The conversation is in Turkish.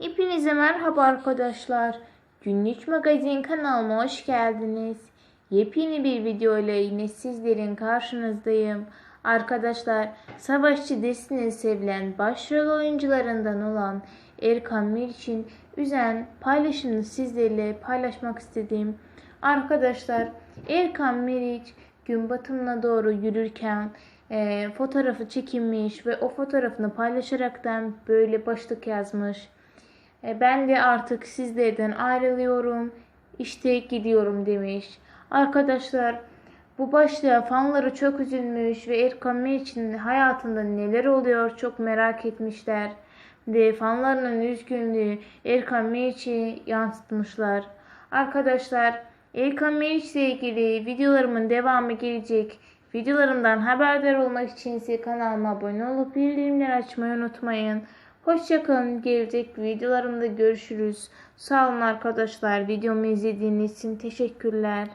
Hepinize merhaba arkadaşlar. Günlük Magazin kanalıma hoş geldiniz. Yepyeni bir video ile yine sizlerin karşınızdayım. Arkadaşlar, Savaşçı dizisinin sevilen başrol oyuncularından olan Erkan Meriç'in üzen paylaşımını sizlerle paylaşmak istedim. Arkadaşlar, Erkan Meriç gün batımına doğru yürürken e, fotoğrafı çekinmiş ve o fotoğrafını paylaşaraktan böyle başlık yazmış. E, Ben de artık sizlerden ayrılıyorum. İşte gidiyorum demiş. Arkadaşlar bu başlığa fanları çok üzülmüş ve Erkan Meriç'in hayatında neler oluyor çok merak etmişler. Ve fanlarının üzgünlüğü Erkan Meriç'i yansıtmışlar. Arkadaşlar Erkan Meriç ile ilgili videolarımın devamı gelecek. Videolarımdan haberdar olmak için ise kanalıma abone olup bildirimleri açmayı unutmayın. Hoşçakalın. Gelecek videolarımda görüşürüz. Sağ olun arkadaşlar. Videomu izlediğiniz için teşekkürler.